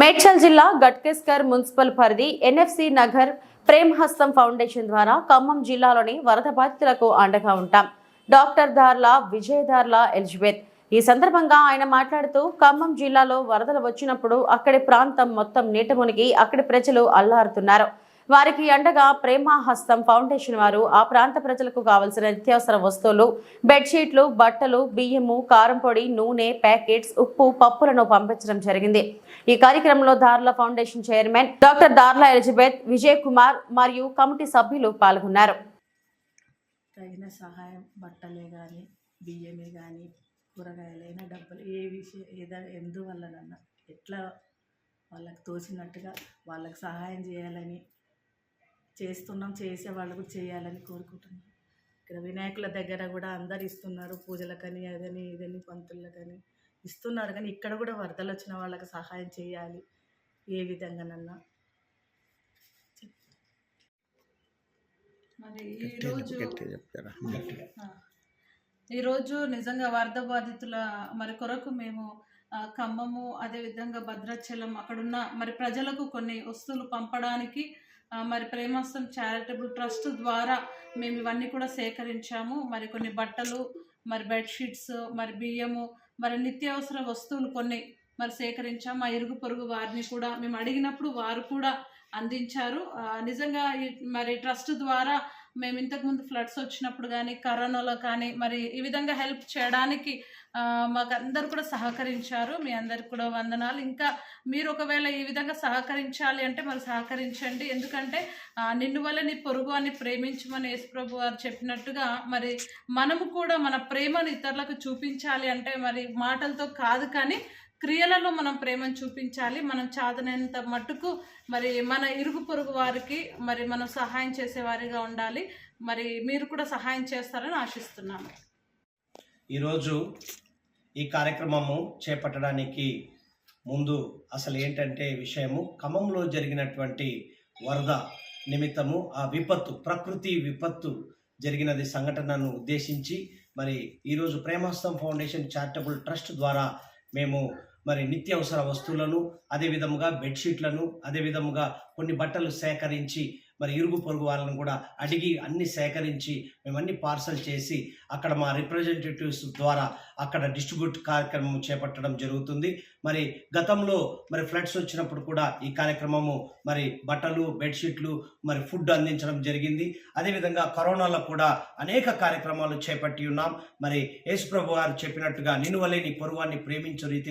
మేడ్చల్ జిల్లా గట్కేస్కర్ మున్సిపల్ పరిధి NFC Nagar Prem Hastam foundation ద్వారా ఖమ్మం జిల్లాలోని వరద బాధితులకు అండగా ఉంటాం. Doctor Darla Vijayadarla Elizabeth. ఈ సందర్భంగా ఆయన మాట్లాడుతూ ఖమ్మం జిల్లాలో వరదలు వచ్చినప్పుడు అక్కడి ప్రాంతం మొత్తం నీట మునిగి అక్కడి ప్రజలు అల్లారుతున్నారు. వారికి అండగా ప్రేమ హస్తం ఫౌండేషన్ వారు. ఆ ప్రాంత ప్రజలకు కావలసిన నిత్యావసర వస్తువులు బెడ్షీట్లు బట్టలు బియ్యము కారం పొడి నూనె ప్యాకెట్స్ ఉప్పు పప్పులను పంపించడం జరిగింది. ఈ కార్యక్రమంలో Darla foundation chairman doctor Darla Elizabeth Vijay Kumar మరియు కమిటీ సభ్యులు పాల్గొన్నారు. తగిన సహాయం బట్టలే కానీ బియ్యమే కానీ కూరగాయలైనా డబ్బులు ఏ విషయం ఏదో ఎందువల్లనన్నా ఎట్లా వాళ్ళకి తోచినట్టుగా వాళ్ళకి సహాయం చేయాలని చేస్తున్నాం చేసే వాళ్ళకు చేయాలని కోరుకుంటున్నాం. ఇక్కడ వినాయకుల దగ్గర కూడా అందరు ఇస్తున్నారు పూజలకని అదని ఇదని పంతులకని. ఇస్తున్నారు కానీ ఇక్కడ కూడా వరదలు వచ్చిన వాళ్ళకి సహాయం చేయాలి ఏ విధంగానన్నా. మరి ఈరోజు ఈరోజు నిజంగా వరద బాధితుల మరి కొరకు మేము ఖమ్మము అదేవిధంగా భద్రాచలం అక్కడున్న మరి ప్రజలకు కొన్ని వస్తువులు పంపడానికి మరి ప్రేమస్తం చారిటబుల్ ట్రస్ట్ ద్వారా మేము ఇవన్నీ కూడా సేకరించాము. మరి కొన్ని బట్టలు మరి బెడ్షీట్స్ మరి బియ్యము మరి నిత్యావసర వస్తువులు కొన్ని మరి సేకరించాము మా ఇరుగు పొరుగు వారిని కూడా మేము అడిగినప్పుడు వారు కూడా అందించారు. నిజంగా మరి ట్రస్ట్ ద్వారా మేము ఇంతకుముందు ఫ్లడ్స్ వచ్చినప్పుడు కానీ కరోనాలో కానీ మరి ఈ విధంగా హెల్ప్ చేయడానికి మాకు అందరు కూడా సహకరించారు. మీ అందరికి కూడా వందనాలు. ఇంకా మీరు ఒకవేళ ఈ విధంగా సహకరించాలి అంటే మరి సహకరించండి. ఎందుకంటే నిన్ను వల్ల నీ పొరుగు అని ప్రేమించమని యేసుప్రభు వారు చెప్పినట్టుగా మరి మనము కూడా మన ప్రేమను ఇతరులకు చూపించాలి అంటే మరి మాటలతో కాదు కానీ క్రియలలో మనం ప్రేమను చూపించాలి. మనం చాదనంత మట్టుకు మరి మన ఇరుగు పొరుగు వారికి మరి మనం సహాయం చేసేవారిగా ఉండాలి. మరి మీరు కూడా సహాయం చేస్తారని ఆశిస్తున్నాను. ఈరోజు ఈ కార్యక్రమము చేపట్టడానికి ముందు అసలు ఏంటంటే విషయము? ఖమ్మంలో జరిగినటువంటి వరద నిమిత్తము ఆ విపత్తు ప్రకృతి విపత్తు జరిగినది సంఘటనను ఉద్దేశించి మరి ఈరోజు ప్రేమహస్తం ఫౌండేషన్ చారిటబుల్ ట్రస్ట్ ద్వారా మేము మరి నిత్యావసర వస్తువులను అదేవిధముగా బెడ్షీట్లను అదేవిధముగా కొన్ని బట్టలు సేకరించి మరి ఇరుగు పొరుగు వాళ్ళని కూడా అడిగి అన్ని సేకరించి మేము అన్ని పార్సల్ చేసి అక్కడ మా రిప్రజెంటేటివ్స్ ద్వారా అక్కడ డిస్ట్రిబ్యూట్ కార్యక్రమం చేపట్టడం జరుగుతుంది. మరి గతంలో మరి ఫ్లడ్స్ వచ్చినప్పుడు కూడా ఈ కార్యక్రమము మరి బట్టలు బెడ్షీట్లు మరి ఫుడ్ అందించడం జరిగింది. అదేవిధంగా కరోనాలో కూడా అనేక కార్యక్రమాలు చేపట్టి ఉన్నాం. మరి యేసుప్రభు గారు చెప్పినట్టుగా నిన్నువలే నీ పొరువాన్ని ప్రేమించు రీతి